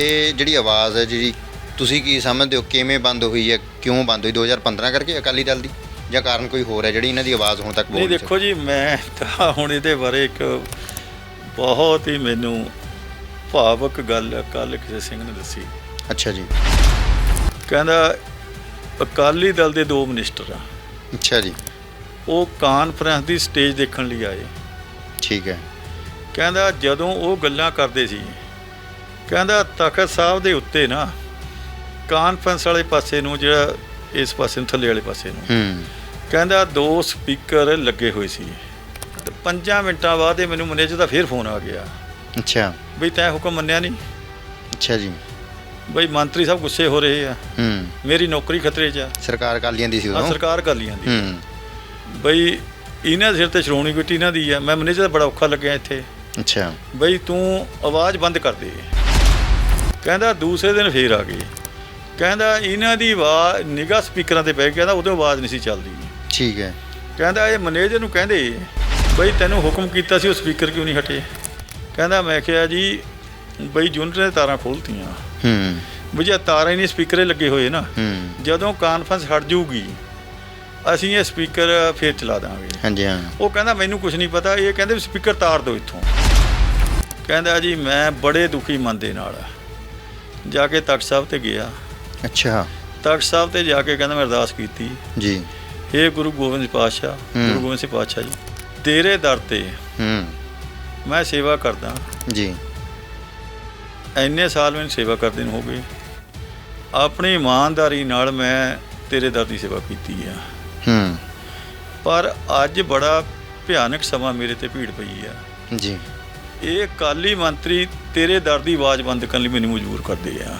ਇਹ ਜਿਹੜੀ ਆਵਾਜ਼ ਹੈ ਜਿਹੜੀ ਤੁਸੀਂ ਕੀ ਸਮਝਦੇ ਹੋ ਕਿਵੇਂ ਬੰਦ ਹੋਈ ਹੈ ਕਿਉਂ ਬੰਦ ਹੋਈ 2015 ਕਰਕੇ ਅਕਾਲੀ ਦਲ ਦੀ? ਜਾਂ ਕਾਰਨ ਕੋਈ ਹੋਰ ਹੈ ਜਿਹੜੀ ਇਹਨਾਂ ਦੀ ਆਵਾਜ਼ ਹੁਣ ਤੱਕ ਨਹੀਂ ਬੋਲ ਦੇਖੋ ਜੀ ਮੈਂ ਤਾਂ ਹੁਣ ਇਹਦੇ ਬਾਰੇ ਇੱਕ ਬਹੁਤ ਹੀ ਮੈਨੂੰ ਭਾਵਕ ਗੱਲ ਕੱਲ ਕਿਸੇ ਸਿੰਘ ਨੇ ਦੱਸੀ। ਅੱਛਾ ਜੀ। ਕਹਿੰਦਾ ਅਕਾਲੀ ਦਲ ਦੇ ਦੋ ਮਿਨਿਸਟਰ ਆ। ਅੱਛਾ ਜੀ। ਉਹ ਕਾਨਫਰੰਸ ਦੀ ਸਟੇਜ ਦੇਖਣ ਲਈ ਆਏ। ਠੀਕ ਹੈ। ਕਹਿੰਦਾ ਜਦੋਂ ਉਹ ਗੱਲਾਂ ਕਰਦੇ ਸੀ ਕਹਿੰਦਾ ਤਖਤ ਸਾਹਿਬ ਦੇ ਉੱਤੇ ਨਾ ਕਾਨਫਰੰਸ ਵਾਲੇ ਪਾਸੇ ਨੂੰ ਜਿਹੜਾ ਇਸ ਪਾਸੇ ਨੂੰ ਥੱਲੇ ਵਾਲੇ ਪਾਸੇ ਨੂੰ। ਹੂੰ। ਕਹਿੰਦਾ ਦੋ ਸਪੀਕਰ ਲੱਗੇ ਹੋਏ ਸੀ। ਤੇ ਪੰਜਾਂ ਮਿੰਟਾਂ ਬਾਅਦ ਇਹ ਮੈਨੂੰ ਮੈਨੇਜਰ ਦਾ ਫੇਰ ਫੋਨ ਆ ਗਿਆ। ਅੱਛਾ। ਬਈ ਤੈਂ ਹੁਕਮ ਮੰਨਿਆ ਨਹੀਂ? ਅੱਛਾ ਜੀ। ਬਈ ਮੰਤਰੀ ਸਾਹਿਬ ਗੁੱਸੇ ਹੋ ਰਹੇ ਆ। ਹੂੰ। ਮੇਰੀ ਨੌਕਰੀ ਖਤਰੇ 'ਚ ਆ। ਸਰਕਾਰ ਅਕਾਲੀਆਂ ਦੀ ਸੀ ਉਦੋਂ। ਸਰਕਾਰ ਕਰ ਲਈ ਜਾਂਦੀ ਹੂੰ। ਬਈ ਇਹਨਾਂ ਦੇ ਸਿਰ ਤੇ ਸ਼੍ਰੋਮਣੀ ਕਮੇਟੀ ਇਹਨਾਂ ਦੀ ਆ। ਮੈਂ ਮੈਨੇਜਰ ਦਾ ਬੜਾ ਔਖਾ ਲੱਗਿਆ ਇੱਥੇ। ਅੱਛਾ। ਬਈ ਤੂੰ ਆਵਾਜ਼ ਬੰਦ ਕਰ ਦੇ। ਕਹਿੰਦਾ ਦੂਸਰੇ ਦਿਨ ਫੇਰ ਆ ਗਏ। ਕਹਿੰਦਾ ਇਹਨਾਂ ਦੀ ਆਵਾਜ਼ ਨਿਗਾਹ ਸਪੀਕਰਾਂ ਤੇ ਪੈ ਗਈ ਕਹਿੰਦਾ ਉਦੋਂ ਆਵਾਜ਼ ਨਹੀਂ ਸੀ ਚੱਲਦੀ। ਠੀਕ ਹੈ। ਕਹਿੰਦਾ ਇਹ ਮੈਨੇਜਰ ਨੂੰ ਕਹਿੰਦੇ ਬਈ ਤੈਨੂੰ ਹੁਕਮ ਕੀਤਾ ਸੀ ਉਹ ਸਪੀਕਰ ਕਿਉਂ ਨਹੀਂ ਹਟੇ? ਕਹਿੰਦਾ ਮੈਂ ਕਿਹਾ ਜੀ ਬਈ ਜੂਨਰ ਨੇ ਤਾਰਾਂ ਖੋਲਤੀਆਂ। ਹੂੰ। ਜੇ ਤਾਰਾਂ ਹੀ ਨਹੀਂ ਸਪੀਕਰੇ ਲੱਗੇ ਹੋਏ ਨਾ ਹੂੰ। ਜਦੋਂ ਕਾਨਫਰੰਸ ਹਟ ਜਾਊਗੀ ਅਸੀਂ ਇਹ ਸਪੀਕਰ ਫੇਰ ਚਲਾ ਦਾਂਗੇ। ਹਾਂਜੀ ਹਾਂ। ਉਹ ਕਹਿੰਦਾ ਮੈਨੂੰ ਕੁਝ ਨਹੀਂ ਪਤਾ ਇਹ ਕਹਿੰਦੇ ਸਪੀਕਰ ਤਾਰ ਦਿਓ ਇੱਥੋਂ। ਕਹਿੰਦਾ ਜੀ ਮੈਂ ਬੜੇ ਦੁਖੀ ਮਨ ਦੇ ਨਾਲ ਜਾ ਕੇ ਤਖਤ ਸਾਹਿਬ ਤੇ ਗਿਆ। ਅੱਛਾ। ਤਖਤ ਸਾਹਿਬ ਤੇ ਜਾ ਕੇ ਕਹਿੰਦਾ ਮੈਂ ਅਰਦਾਸ ਕੀਤੀ। ਜੀ। हे ਗੁਰੂ ਗੋਬਿੰਦ ਪਾਤਸ਼ਾਹ ਹੂੰ। ਗੁਰੂ ਗੋਬਿੰਦ ਸਿੰਘ ਪਾਤਸ਼ਾਹ ਜੀ ਤੇਰੇ ਦਰ ਤੇ ਹੂੰ। ਮੈਂ ਸੇਵਾ ਕਰਦਾ। ਜੀ। ਇੰਨੇ ਸਾਲ ਮੈਨੂੰ ਸੇਵਾ ਕਰਦੇ ਨੂੰ ਹੋ ਗਏ। ਆਪਣੀ ਇਮਾਨਦਾਰੀ ਨਾਲ ਮੈਂ ਤੇਰੇ ਦਰ ਦੀ ਸੇਵਾ ਕੀਤੀ ਆ। ਹੂੰ। ਪਰ ਅੱਜ ਬੜਾ ਭਿਆਨਕ ਸਮਾਂ ਮੇਰੇ ਤੇ ਭੀੜ ਪਈ ਆ। ਜੀ। ਇਹ ਕਾਲੀ ਮੰਤਰੀ ਤੇਰੇ ਦਰ ਦੀ ਆਵਾਜ਼ ਬੰਦ ਕਰਨ ਲਈ ਮੈਨੂੰ ਮਜਬੂਰ ਕਰਦੇ ਆ।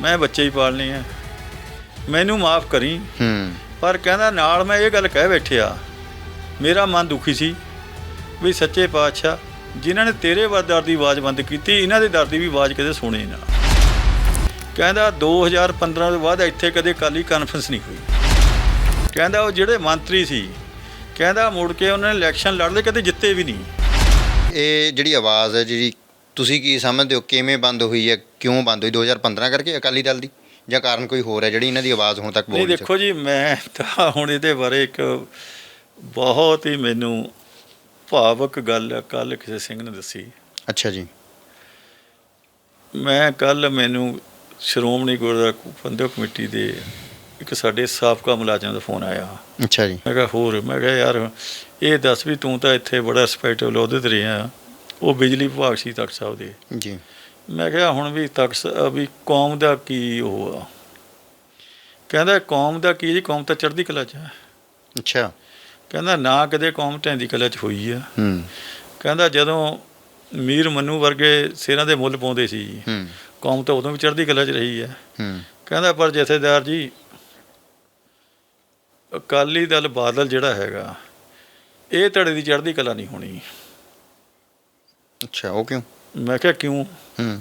ਮੈਂ ਬੱਚੇ ਹੀ ਪਾਲਨੇ ਆ। ਮੈਨੂੰ ਮਾਫ ਕਰੀ। ਹੂੰ। ਪਰ ਕਹਿੰਦਾ ਨਾਲ ਮੈਂ ਇਹ ਗੱਲ ਕਹਿ ਬੈਠਿਆ ਮੇਰਾ ਮਨ ਦੁਖੀ ਸੀ ਵੀ ਸੱਚੇ ਪਾਤਸ਼ਾਹ ਜਿਨ੍ਹਾਂ ਨੇ ਤੇਰੇ ਦਰ ਦੀ ਆਵਾਜ਼ ਬੰਦ ਕੀਤੀ ਇਹਨਾਂ ਦੇ ਦਰ ਦੀ ਵੀ ਆਵਾਜ਼ ਕਦੇ ਸੁਣੇ ਨਾ। ਕਹਿੰਦਾ 2015 ਤੋਂ ਬਾਅਦ ਇੱਥੇ ਕਦੇ ਕਾਲੀ ਕਾਨਫਰੰਸ ਨਹੀਂ ਹੋਈ। ਕਹਿੰਦਾ ਉਹ ਜਿਹੜੇ ਮੰਤਰੀ ਸੀ ਕਹਿੰਦਾ ਮੁੜ ਕੇ ਉਹਨਾਂ ਨੇ ਇਲੈਕਸ਼ਨ ਲੜ ਲਏ ਕਦੇ ਜਿੱਤੇ ਵੀ ਨਹੀਂ। ਇਹ ਜਿਹੜੀ ਆਵਾਜ਼ ਹੈ ਜਿਹੜੀ ਤੁਸੀਂ ਕੀ ਸਮਝਦੇ ਹੋ ਕਿਵੇਂ ਬੰਦ ਹੋਈ ਹੈ ਕਿਉਂ ਬੰਦ ਹੋਈ? 2015 ਕਰਕੇ ਅਕਾਲੀ ਦਲ ਦੀ? ਜਾਂ ਕਾਰਨ ਕੋਈ ਹੋਰ ਹੈ ਜਿਹੜੀ ਇਹਨਾਂ ਦੀ ਆਵਾਜ਼ ਹੁਣ ਤੱਕ ਨਹੀਂ ਬੋਲ ਦੇਖੋ ਜੀ ਮੈਂ ਤਾਂ ਹੁਣ ਇਹਦੇ ਬਾਰੇ ਇੱਕ ਬਹੁਤ ਹੀ ਮੈਨੂੰ ਭਾਵਕ ਗੱਲ ਕੱਲ ਕਿਸੇ ਸਿੰਘ ਨੇ ਦੱਸੀ। ਅੱਛਾ ਜੀ। ਮੈਂ ਕੱਲ ਮੈਨੂੰ ਸ਼੍ਰੋਮਣੀ ਗੁਰਦੁਆਰਾ ਪ੍ਰਬੰਧਕ ਕਮੇਟੀ ਦੇ ਇੱਕ ਸਾਡੇ ਸਾਬਕਾ ਮੁਲਾਜ਼ਮ ਦਾ ਫੋਨ ਆਇਆ। ਅੱਛਾ ਜੀ। ਮੈਂ ਕਿਹਾ ਹੋਰ? ਮੈਂ ਕਿਹਾ ਯਾਰ ਇਹ ਦੱਸ ਵੀ ਤੂੰ ਤਾਂ ਇੱਥੇ ਬੜਾ ਰਿਸਪੈਕਟੇਬਲ ਅਹੁਦੇ ਤੇ ਰਿਹਾ। ਉਹ ਬਿਜਲੀ ਵਿਭਾਗ ਸੀ ਤਖਤ ਸਾਹਿਬ ਦੇ। ਜੀ। ਮੈਂ ਕਿਹਾ ਹੁਣ ਵੀ ਤਖਤ ਵੀ ਕੌਮ ਦਾ ਕੀ ਉਹ ਆ? ਕਹਿੰਦਾ ਕੌਮ ਦਾ ਕੀ ਜੀ? ਕੌਮ ਤਾਂ ਚੜ੍ਹਦੀ ਕਲਾ 'ਚ ਹੈ ਅੱਛਾ। ਕਹਿੰਦਾ ਨਾ ਕਦੇ ਕੌਮ ਢਹਿੰਦੀ ਕਲਾ 'ਚ ਹੋਈ ਆ। ਹੂੰ। ਕਹਿੰਦਾ ਜਦੋਂ ਮੀਰ ਮੰਨੂ ਵਰਗੇ ਸਿਰਾਂ ਦੇ ਮੁੱਲ ਪਾਉਂਦੇ ਸੀ ਹੂੰ। ਕੌਮ ਤਾਂ ਉਦੋਂ ਵੀ ਚੜ੍ਹਦੀ ਕਲਾ 'ਚ ਰਹੀ ਹੈ ਹੂੰ। ਕਹਿੰਦਾ ਪਰ ਜਥੇਦਾਰ ਜੀ ਅਕਾਲੀ ਦਲ ਬਾਦਲ ਜਿਹੜਾ ਹੈਗਾ ਇਹ ਧੜੇ ਦੀ ਚੜ੍ਹਦੀ ਕਲਾ ਨਹੀਂ ਹੋਣੀ। ਅੱਛਾ ਉਹ ਕਿਉਂ? ਮੈਂ ਕਿਹਾ ਕਿਉਂ? ਹੂੰ।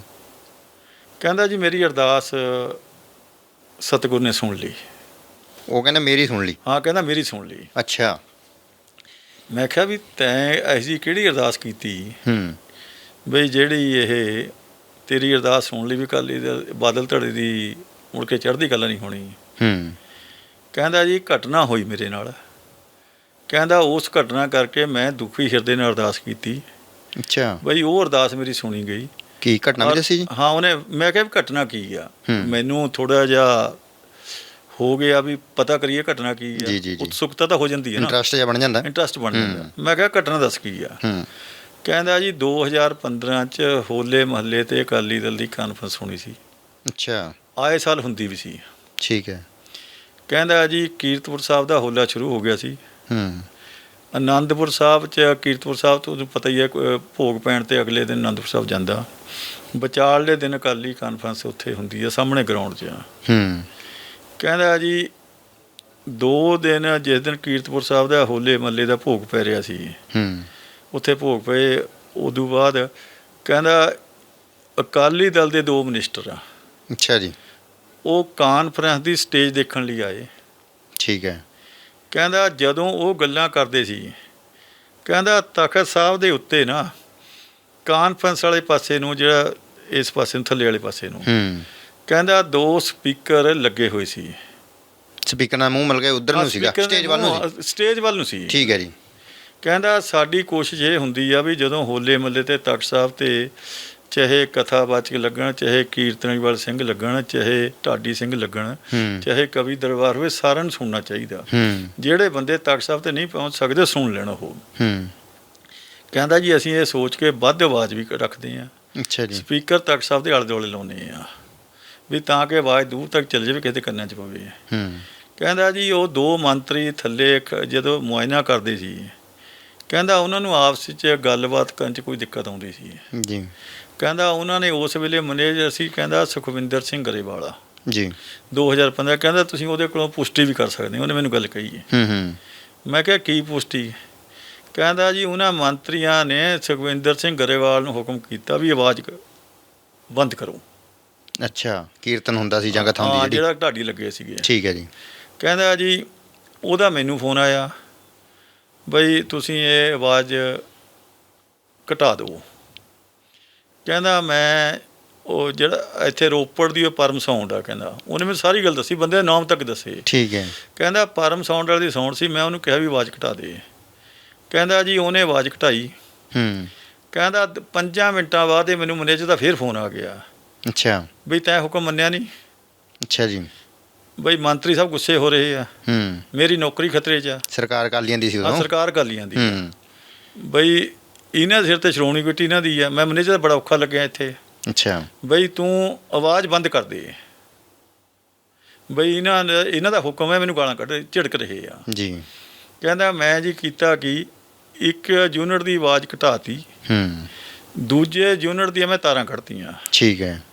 ਕਹਿੰਦਾ ਜੀ ਮੇਰੀ ਅਰਦਾਸ ਸਤਿਗੁਰ ਨੇ ਸੁਣ ਲਈ। ਉਹ ਕਹਿੰਦਾ ਮੇਰੀ ਸੁਣ ਲਈ। ਹਾਂ ਕਹਿੰਦਾ ਮੇਰੀ ਸੁਣ ਲਈ। ਅੱਛਾ। ਮੈਂ ਕਿਹਾ ਵੀ ਤੈਂ ਐਸੀ ਕਿਹੜੀ ਅਰਦਾਸ ਕੀਤੀ? ਹੂੰ। ਬਈ ਜਿਹੜੀ ਇਹ ਤੇਰੀ ਅਰਦਾਸ ਸੁਣ ਲਈ ਵੀ ਅਕਾਲੀ ਦਲ ਬਾਦਲ ਧੜੇ ਦੀ ਮੁੜ ਕੇ ਚੜ੍ਹਦੀ ਕਲਾ ਨਹੀਂ ਹੋਣੀ। ਹੂੰ। ਕਹਿੰਦਾ ਜੀ ਘਟਨਾ ਹੋਈ ਮੇਰੇ ਨਾਲ। ਕਹਿੰਦਾ ਉਸ ਘਟਨਾ ਕਰਕੇ ਮੈਂ ਦੁਖੀ ਹਿਰਦੇ ਨਾਲ ਅਰਦਾਸ ਕੀਤੀ। ਅੱਛਾ। ਬਈ ਉਹ ਅਰਦਾਸ ਮੇਰੀ ਸੁਣੀ ਗਈ। ਕੀ ਘਟਨਾ ਵੀ ਦੱਸੀ ਜੀ? ਹਾਂ ਉਹਨੇ ਮੈਂ ਕਿਹਾ ਘਟਨਾ ਕੀ ਆ। ਮੈਨੂੰ ਥੋੜਾ ਜਿਹਾ ਹੋ ਗਿਆ ਵੀ ਪਤਾ ਕਰੀਏ ਘਟਨਾ ਕੀ ਆ। ਉਤਸੁਕਤਾ ਤਾਂ ਹੋ ਜਾਂਦੀ ਹੈ ਨਾ। ਇੰਟਰਸਟ ਜਿਹਾ ਬਣ ਜਾਂਦਾ। ਇੰਟਰਸਟ ਬਣ। ਜਾਂਦਾ। ਮੈਂ ਕਿਹਾ ਘਟਨਾ ਦੱਸ ਕੀ ਆ? ਕਹਿੰਦਾ ਜੀ 2015 ਚ ਹੋਲੇ ਮਹੱਲੇ ਤੇ ਅਕਾਲੀ ਦਲ ਦੀ ਕਾਨਫਰੰਸ ਹੋਣੀ ਸੀ। ਅੱਛਾ। ਆਏ ਸਾਲ ਹੁੰਦੀ ਵੀ ਸੀ। ਠੀਕ ਹੈ। ਕਹਿੰਦਾ ਜੀ ਕੀਰਤਪੁਰ ਸਾਹਿਬ ਦਾ ਹੋਲਾ ਸ਼ੁਰੂ ਹੋ ਗਿਆ ਸੀ। ਹੂੰ। ਆਨੰਦਪੁਰ ਸਾਹਿਬ ਚ ਕੀਰਤਪੁਰ ਸਾਹਿਬ ਤੋਂ ਤੁਹਾਨੂੰ ਪਤਾ ਹੀ ਹੈ ਭੋਗ ਪੈਣ ਤੇ ਅਗਲੇ ਦਿਨ ਆਨੰਦਪੁਰ ਸਾਹਿਬ ਜਾਂਦਾ। ਵਿਚਾਲ ਦੇ ਦਿਨ ਅਕਾਲੀ ਕਾਨਫਰੰਸ ਉੱਥੇ ਹੁੰਦੀ ਹੈ ਸਾਹਮਣੇ ਗਰਾਊਂਡ 'ਚ ਹੂੰ। ਕਹਿੰਦਾ ਜੀ ਦੋ ਦਿਨ ਜਿਸ ਦਿਨ ਕੀਰਤਪੁਰ ਸਾਹਿਬ ਦਾ ਹੋਲੇ ਮੱਲੇ ਦਾ ਭੋਗ ਪੈ ਰਿਹਾ ਸੀ ਹੂੰ। ਉੱਥੇ ਭੋਗ ਪਏ ਉਦੋਂ ਬਾਅਦ ਕਹਿੰਦਾ ਅਕਾਲੀ ਦਲ ਦੇ ਦੋ ਮਿਨਿਸਟਰ ਆ। ਅੱਛਾ ਜੀ। ਉਹ ਕਾਨਫਰੰਸ ਦੀ ਸਟੇਜ ਦੇਖਣ ਲਈ ਆਏ। ਠੀਕ ਹੈ। ਕਹਿੰਦਾ ਜਦੋਂ ਉਹ ਗੱਲਾਂ ਕਰਦੇ ਸੀ ਕਹਿੰਦਾ ਤਖਤ ਸਾਹਿਬ ਦੇ ਉੱਤੇ ਨਾ ਕਾਨਫਰੰਸ ਵਾਲੇ ਪਾਸੇ ਨੂੰ ਜਿਹੜਾ ਇਸ ਪਾਸੇ ਨੂੰ ਥੱਲੇ ਵਾਲੇ ਪਾਸੇ ਨੂੰ ਹੂੰ। ਕਹਿੰਦਾ ਦੋ ਸਪੀਕਰ ਲੱਗੇ ਹੋਏ ਸੀ। ਸਪੀਕਰ ਨਾਲ ਮੂੰਹ ਮਿਲ ਕੇ ਉਧਰ ਨੂੰ ਸੀਗਾ ਸਟੇਜ ਵੱਲ ਨੂੰ ਸੀ। ਸਟੇਜ ਵੱਲ ਨੂੰ ਸੀ। ਠੀਕ ਹੈ ਜੀ। ਕਹਿੰਦਾ ਸਾਡੀ ਕੋਸ਼ਿਸ਼ ਇਹ ਹੁੰਦੀ ਆ ਵੀ ਜਦੋਂ ਹੋਲੇ ਮੱਲੇ ਤੇ ਤਖਤ ਸਾਹਿਬ ਤੇ ਚਾਹੇ ਕਥਾਵਾਚਕ ਲੱਗਣ ਚਾਹੇ ਕੀਰਤਨੀਵਾਲ ਸਿੰਘ ਲੱਗਣ ਚਾਹੇ ਢਾਡੀ ਸਿੰਘ ਲੱਗਣ ਚਾਹੇ ਕਵੀ ਦਰਬਾਰ ਹੋਵੇ ਸਾਰਿਆਂ ਨੂੰ ਸੁਣਨਾ ਚਾਹੀਦਾ। ਜਿਹੜੇ ਬੰਦੇ ਤਖਤ ਸਾਹਿਬ ਤੇ ਨਹੀਂ ਪਹੁੰਚ ਸਕਦੇ ਸੁਣ ਲੈਣ ਉਹ। ਹੂੰ। ਕਹਿੰਦਾ ਜੀ ਅਸੀਂ ਇਹ ਸੋਚ ਕੇ ਵੱਧ ਆਵਾਜ਼ ਵੀ ਰੱਖਦੇ ਆ ਅੱਛਾ ਜੀ। ਸਪੀਕਰ ਤਖਤ ਸਾਹਿਬ ਦੇ ਆਲੇ ਦੁਆਲੇ ਲਾਉਨੇ ਆ ਵੀ ਤਾਂ ਕਿ ਆਵਾਜ਼ ਦੂਰ ਤੱਕ ਚੱਲ ਜਾਵੇ ਕਿਤੇ ਕੰਨਾਂ 'ਚ ਪਵੇ। ਹੂੰ। ਕਹਿੰਦਾ ਜੀ ਉਹ ਦੋ ਮੰਤਰੀ ਥੱਲੇ ਜਦੋਂ ਮੁਆਇਨਾ ਕਰਦੇ ਸੀ ਕਹਿੰਦਾ ਉਹਨਾਂ ਨੂੰ ਆਪਸ ਵਿੱਚ ਗੱਲਬਾਤ ਕਰਨ 'ਚ ਕੋਈ ਦਿੱਕਤ ਆਉਂਦੀ ਸੀ। ਜੀ। ਕਹਿੰਦਾ ਉਹਨਾਂ ਨੇ ਉਸ ਵੇਲੇ ਮੈਨੇਜਰ ਸੀ ਕਹਿੰਦਾ ਸੁਖਵਿੰਦਰ ਸਿੰਘ ਗਰੇਵਾਲਾ। ਜੀ। 2015 ਕਹਿੰਦਾ ਤੁਸੀਂ ਉਹਦੇ ਕੋਲੋਂ ਪੁਸ਼ਟੀ ਵੀ ਕਰ ਸਕਦੇ ਹੋ ਉਹਨੇ ਮੈਨੂੰ ਗੱਲ ਕਹੀ ਹੈ। ਹੂੰ ਹੂੰ। ਮੈਂ ਕਿਹਾ ਕੀ ਪੁਸ਼ਟੀ? ਕਹਿੰਦਾ ਜੀ ਉਹਨਾਂ ਮੰਤਰੀਆਂ ਨੇ ਸੁਖਵਿੰਦਰ ਸਿੰਘ ਗਰੇਵਾਲ ਨੂੰ ਹੁਕਮ ਕੀਤਾ ਵੀ ਆਵਾਜ਼ ਬੰਦ ਕਰੋ। ਅੱਛਾ ਕੀਰਤਨ ਹੁੰਦਾ ਸੀ ਜਾਂ ਕਥਾ ਹੁੰਦੀ ਜਿਹੜੀ। ਜਿਹੜਾ ਢਾਡੀ ਲੱਗੇ ਸੀਗੇ। ਠੀਕ ਹੈ ਜੀ। ਕਹਿੰਦਾ ਜੀ ਉਹਦਾ ਮੈਨੂੰ ਫੋਨ ਆਇਆ। ਬਈ ਤੁਸੀਂ ਇਹ ਆਵਾਜ਼ ਘਟਾ ਦਿਓ। ਕਹਿੰਦਾ ਮੈਂ ਉਹ ਜਿਹੜਾ ਇੱਥੇ ਰੋਪੜ ਦੀ ਉਹ ਪਰਮ ਸਾਊਂਡ ਆ ਕਹਿੰਦਾ। ਉਹਨੇ ਮੈਨੂੰ ਸਾਰੀ ਗੱਲ ਦੱਸੀ ਬੰਦੇ ਦੇ ਨਾਮ ਤੱਕ ਦੱਸੇ। ਠੀਕ ਹੈ। ਕਹਿੰਦਾ ਪਰਮ ਸਾਊਂਡ ਵਾਲੀ ਦੀ ਸਾਊਂਡ ਸੀ ਮੈਂ ਉਹਨੂੰ ਕਿਹਾ ਵੀ ਆਵਾਜ਼ ਘਟਾ ਦੇ। ਕਹਿੰਦਾ ਜੀ ਉਹਨੇ ਆਵਾਜ਼ ਘਟਾਈ। ਹੂੰ। ਕਹਿੰਦਾ ਪੰਜਾਂ ਮਿੰਟਾਂ ਬਾਅਦ ਇਹ ਮੈਨੂੰ ਮੈਨੇਜਰ ਦਾ ਫੇਰ ਫੋਨ ਆ ਗਿਆ। ਅੱਛਾ। ਬਈ ਤੈਂ ਹੁਕਮ ਮੰਨਿਆ ਨਹੀਂ ਅੱਛਾ ਜੀ। ਬਈ ਮੰਤਰੀ ਸਾਹਿਬ ਗੁੱਸੇ ਹੋ ਰਹੇ ਆ। ਹੂੰ। ਮੇਰੀ ਨੌਕਰੀ ਖਤਰੇ 'ਚ ਆ। ਸਰਕਾਰ ਕਾਲੀਆਂ ਦੀ ਸੀ ਆਹ ਉਦੋਂ ਸਰਕਾਰ ਕਰ ਲੀਆਂ ਦੀ ਹੂੰ। ਬਈ ਇਹਨਾਂ ਦੇ ਸਿਰ ਤੇ ਸ਼੍ਰੋਮਣੀ ਕਮੇਟੀ ਇਹਨਾਂ ਦੀ ਆ। ਮੈਂ ਮੈਨੇਜਰ ਬੜਾ ਔਖਾ ਲੱਗਿਆ ਇੱਥੇ। ਅੱਛਾ। ਬਈ ਤੂੰ ਆਵਾਜ਼ ਬੰਦ ਕਰ ਦੇ। ਬਈ ਇਹਨਾਂ ਦਾ- ਇਹਨਾਂ ਦਾ ਹੁਕਮ ਹੈ ਮੈਨੂੰ ਗਾਲਾਂ ਕੱਢ ਝਿੜਕ ਰਹੇ ਆ। ਜੀ। ਕਹਿੰਦਾ ਮੈਂ ਜੀ ਕੀਤਾ ਕਿ? ਇੱਕ ਯੂਨਿਟ ਦੀ ਆਵਾਜ਼ ਘਟਾਤੀ। ਹੂੰ। ਦੂਜੇ ਯੂਨਿਟ ਦੀਆਂ ਮੈਂ ਤਾਰਾਂ ਕੱਢਤੀਆਂ। ਠੀਕ ਹੈ।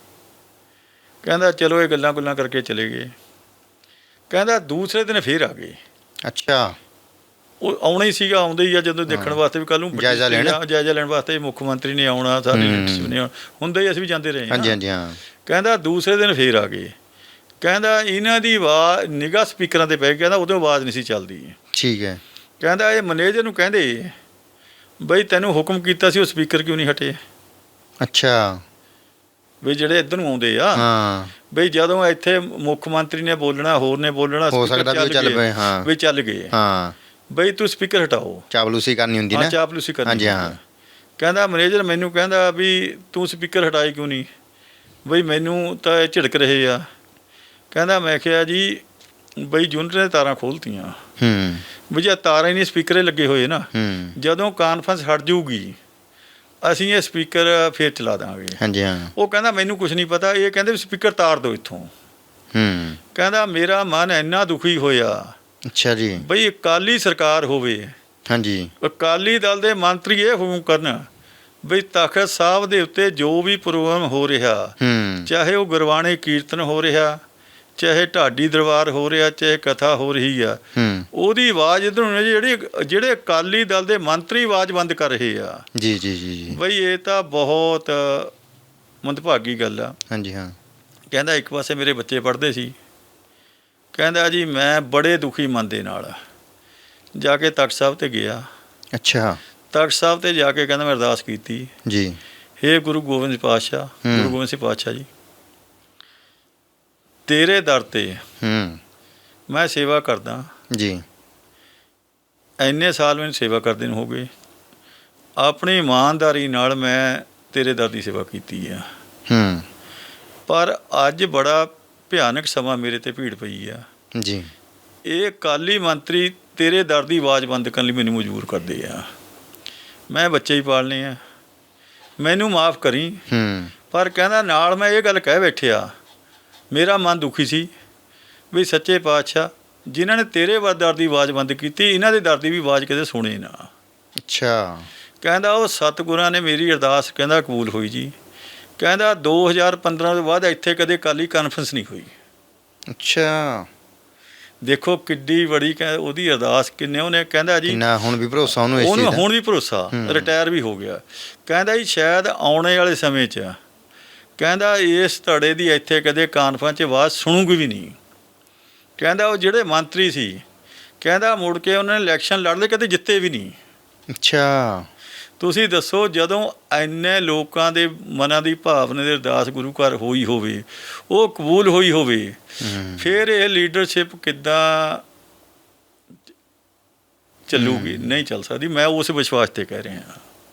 ਕਹਿੰਦਾ ਚਲੋ ਇਹ ਗੱਲਾਂ ਗੁੱਲਾਂ ਕਰਕੇ ਚਲੇ ਗਏ। ਕਹਿੰਦਾ ਦੂਸਰੇ ਦਿਨ ਫੇਰ ਆ ਗਏ। ਅੱਛਾ। ਉਹ ਆਉਣਾ ਹੀ ਸੀਗਾ ਆਉਂਦੇ ਹੀ ਆ ਜਦੋਂ ਦੇਖਣ। ਵਾਸਤੇ ਵੀ ਕੱਲ ਨੂੰ ਜਾਇਜ਼ਾ ਲੈਣ। ਜਾਇਜ਼ਾ ਲੈਣ ਵਾਸਤੇ ਮੁੱਖ ਮੰਤਰੀ ਨੇ ਆਉਣਾ ਸਾਰੇ। ਲੀਡਰਸ਼ਿਪ ਨੇ ਹੁੰਦੇ ਹੀ ਅਸੀਂ ਵੀ ਜਾਂਦੇ ਰਹੇ ਹਾਂ। ਹਾਂਜੀ ਹਾਂਜੀ ਹਾਂ। ਕਹਿੰਦਾ ਦੂਸਰੇ ਦਿਨ ਫੇਰ ਆ ਗਏ। ਕਹਿੰਦਾ ਇਹਨਾਂ ਦੀ ਆਵਾਜ਼ ਨਿਗਾਹ ਸਪੀਕਰਾਂ ਤੇ ਪੈ ਗਈ ਕਹਿੰਦਾ ਉਦੋਂ ਆਵਾਜ਼ ਨਹੀਂ ਸੀ ਚੱਲਦੀ। ਠੀਕ ਹੈ। ਕਹਿੰਦਾ ਇਹ ਮੈਨੇਜਰ ਨੂੰ ਕਹਿੰਦੇ ਬਈ ਤੈਨੂੰ ਹੁਕਮ ਕੀਤਾ ਸੀ ਉਹ ਸਪੀਕਰ ਕਿਉਂ ਨਹੀਂ ਹਟੇ? ਅੱਛਾ। ਵੀ ਜਿਹੜੇ ਇੱਧਰ ਨੂੰ ਆਉਂਦੇ ਆ ਹਾਂ। ਬਈ ਜਦੋਂ ਇੱਥੇ ਮੁੱਖ ਮੰਤਰੀ ਨੇ ਬੋਲਣਾ ਹੋਰ ਨੇ ਬੋਲਣਾ ਹੋ ਸਕਦਾ ਵੀ ਚੱਲ ਗਏ। ਪਏ, ਹਾਂ। ਵੀ ਚੱਲ ਗਏ। ਹਾਂ। ਬਈ ਤੂੰ ਸਪੀਕਰ ਹਟਾਓ। ਚਾਵਲੂਸੀ ਕਰਨੀ ਹੁੰਦੀ ਹਾਂ ਨਾ ਚਾਪਲੂਸੀ ਕਰਨੀ ਹਾਂਜੀ, ਹਾਂ। ਕਹਿੰਦਾ ਮੈਨੇਜਰ ਮੈਨੂੰ ਕਹਿੰਦਾ ਵੀ ਤੂੰ ਸਪੀਕਰ ਹਟਾਈ ਕਿਉਂ ਨਹੀਂ? ਬਈ ਮੈਨੂੰ ਤਾਂ ਇਹ ਝਿੜਕ ਰਹੇ ਆ। ਕਹਿੰਦਾ ਮੈਂ ਕਿਹਾ ਜੀ ਬਈ ਜੂਨਰ ਨੇ ਤਾਰਾਂ ਖੋਲਤੀਆਂ। ਹੂੰ। ਵੀ ਜੇ ਤਾਰਾਂ ਹੀ ਨਹੀਂ ਸਪੀਕਰੇ ਲੱਗੇ ਹੋਏ ਨਾ ਹੂੰ। ਜਦੋਂ ਕਾਨਫਰੰਸ ਹਟ ਜਾਊਗੀ ਅਸੀਂ ਇਹ ਸਪੀਕਰ ਫੇਰ ਚਲਾ ਦਾਂਗੇ। ਹਾਂਜੀ ਹਾਂ। ਉਹ ਕਹਿੰਦਾ ਮੈਨੂੰ ਕੁਝ ਨਹੀਂ ਪਤਾ। ਇਹ ਕਹਿੰਦੇ ਵੀ ਸਪੀਕਰ ਤਾਰ ਦਿਓ ਇੱਥੋਂ। ਹੂੰ। ਕਹਿੰਦਾ ਮੇਰਾ ਮਨ ਇੰਨਾ ਦੁਖੀ ਹੋਇਆ ਅੱਛਾ ਜੀ। ਬਈ ਅਕਾਲੀ ਸਰਕਾਰ ਹੋਵੇ। ਹਾਂਜੀ। ਅਕਾਲੀ ਦਲ ਦੇ ਮੰਤਰੀ ਇਹ ਹੁਕਮ ਕਰਨ ਬਈ ਤਖਤ ਸਾਹਿਬ ਦੇ ਉੱਤੇ ਜੋ ਵੀ ਪ੍ਰੋਗਰਾਮ ਹੋ ਰਿਹਾ ਹੂੰ। ਚਾਹੇ ਉਹ ਗੁਰਬਾਣੀ ਕੀਰਤਨ ਹੋ ਰਿਹਾ ਚਾਹੇ ਢਾਡੀ ਦਰਬਾਰ ਹੋ ਰਿਹਾ ਚਾਹੇ ਕਥਾ ਹੋ ਰਹੀ ਆ ਉਹਦੀ ਆਵਾਜ਼ ਇਧਰੋਂ ਨੇ ਜਿਹੜੀ ਜਿਹੜੇ ਅਕਾਲੀ ਦਲ ਦੇ ਮੰਤਰੀ ਆਵਾਜ਼ ਬੰਦ ਕਰ ਰਹੇ ਆ। ਜੀ ਜੀ ਜੀ ਜੀ। ਬਈ ਇਹ ਤਾਂ ਬਹੁਤ ਮੰਦਭਾਗੀ ਗੱਲ ਆ। ਹਾਂਜੀ ਹਾਂ। ਕਹਿੰਦਾ ਇੱਕ ਪਾਸੇ ਮੇਰੇ ਬੱਚੇ ਪੜ੍ਹਦੇ ਸੀ। ਕਹਿੰਦਾ ਜੀ ਮੈਂ ਬੜੇ ਦੁਖੀ ਮਨ ਦੇ ਨਾਲ ਜਾ ਕੇ ਤਖਤ ਸਾਹਿਬ ਤੇ ਗਿਆ। ਅੱਛਾ। ਤਖਤ ਸਾਹਿਬ ਤੇ ਜਾ ਕੇ ਕਹਿੰਦਾ ਮੈਂ ਅਰਦਾਸ ਕੀਤੀ। ਜੀ। ਹੇ ਗੁਰੂ ਗੋਬਿੰਦ ਪਾਤਸ਼ਾਹ। ਗੁਰੂ ਗੋਬਿੰਦ ਸਿੰਘ ਪਾਤਸ਼ਾਹ ਜੀ। ਤੇਰੇ ਦਰ ਤੇ ਹੂੰ। ਮੈਂ ਸੇਵਾ ਕਰਦਾ। ਜੀ। ਐਨੇ ਸਾਲ ਮੈਨੂੰ ਸੇਵਾ ਕਰਦੇ ਨੂੰ ਹੋ ਗਏ। ਆਪਣੀ ਇਮਾਨਦਾਰੀ ਨਾਲ ਮੈਂ ਤੇਰੇ ਦਰ ਦੀ ਸੇਵਾ ਕੀਤੀ ਆ। ਹੂੰ। ਪਰ ਅੱਜ ਬੜਾ ਭਿਆਨਕ ਸਮਾਂ ਮੇਰੇ ਤੇ ਭੀੜ ਪਈ ਆ। ਜੀ। ਇਹ ਕਾਲੀ ਮੰਤਰੀ ਤੇਰੇ ਦਰ ਦੀ ਆਵਾਜ਼ ਬੰਦ ਕਰਨ ਲਈ ਮੈਨੂੰ ਮਜਬੂਰ ਕਰਦੇ ਆ। ਮੈਂ ਬੱਚੇ ਹੀ ਪਾਲਨੇ ਆ। ਮੈਨੂੰ ਮਾਫ ਕਰੀ। ਹੂੰ। ਪਰ ਕਹਿੰਦਾ ਨਾਲ ਮੈਂ ਇਹ ਗੱਲ ਕਹਿ ਬੈਠਿਆ ਮੇਰਾ ਮਨ ਦੁਖੀ ਸੀ ਵੀ ਸੱਚੇ ਪਾਤਸ਼ਾਹ ਜਿਨ੍ਹਾਂ ਨੇ ਤੇਰੇ ਦਰ ਦੀ ਆਵਾਜ਼ ਬੰਦ ਕੀਤੀ ਇਹਨਾਂ ਦੇ ਦਰ ਦੀ ਵੀ ਆਵਾਜ਼ ਕਦੇ ਸੁਣੇ ਨਾ। ਅੱਛਾ। ਕਹਿੰਦਾ ਉਹ ਸਤਿਗੁਰਾਂ ਨੇ ਮੇਰੀ ਅਰਦਾਸ ਕਹਿੰਦਾ ਕਬੂਲ ਹੋਈ ਜੀ। ਕਹਿੰਦਾ 2015 ਤੋਂ ਬਾਅਦ ਇੱਥੇ ਕਦੇ ਕਾਲੀ ਕਾਨਫਰੰਸ ਨਹੀਂ ਹੋਈ। ਅੱਛਾ। ਦੇਖੋ ਕਿੱਡੀ ਬੜੀ ਉਹਦੀ ਅਰਦਾਸ ਕਿੰਨੇ ਉਹਨੇ ਕਹਿੰਦਾ ਜੀ ਕਿੰਨਾ ਹੁਣ ਵੀ ਭਰੋਸਾ ਉਹਨੂੰ ਇਸ ਉਹਨੂੰ ਚੀਜ਼ ਦਾ? ਹੁਣ ਵੀ ਭਰੋਸਾ। ਰਿਟਾਇਰ ਵੀ ਹੋ ਗਿਆ। ਕਹਿੰਦਾ ਜੀ ਸ਼ਾਇਦ ਆਉਣੇ ਵਾਲੇ ਸਮੇਂ 'ਚ ਕਹਿੰਦਾ ਇਸ ਧੜੇ ਦੀ ਇੱਥੇ ਕਦੇ ਕਾਨਫਰੰਸ 'ਚ ਆਵਾਜ਼ ਸੁਣੂਗੀ ਵੀ ਨਹੀਂ। ਕਹਿੰਦਾ ਉਹ ਜਿਹੜੇ ਮੰਤਰੀ ਸੀ ਕਹਿੰਦਾ ਮੁੜ ਕੇ ਉਹਨਾਂ ਨੇ ਇਲੈਕਸ਼ਨ ਲੜ ਲਏ ਕਦੇ ਜਿੱਤੇ ਵੀ ਨਹੀਂ। ਅੱਛਾ। ਤੁਸੀਂ ਦੱਸੋ ਜਦੋਂ ਐਨੇ ਲੋਕਾਂ ਦੇ ਮਨਾਂ ਦੀ ਭਾਵਨਾ ਦੇ ਅਰਦਾਸ ਗੁਰੂ ਘਰ ਹੋਈ ਹੋਵੇ ਉਹ ਕਬੂਲ ਹੋਈ ਹੋਵੇ ਹੂੰ। ਫਿਰ ਇਹ ਲੀਡਰਸ਼ਿਪ ਕਿੱਦਾਂ ਚੱਲੂਗੀ? ਨਹੀਂ ਚੱਲ ਸਕਦੀ ਮੈਂ ਉਸ ਵਿਸ਼ਵਾਸ ਤੇ ਕਹਿ ਰਿਹਾ।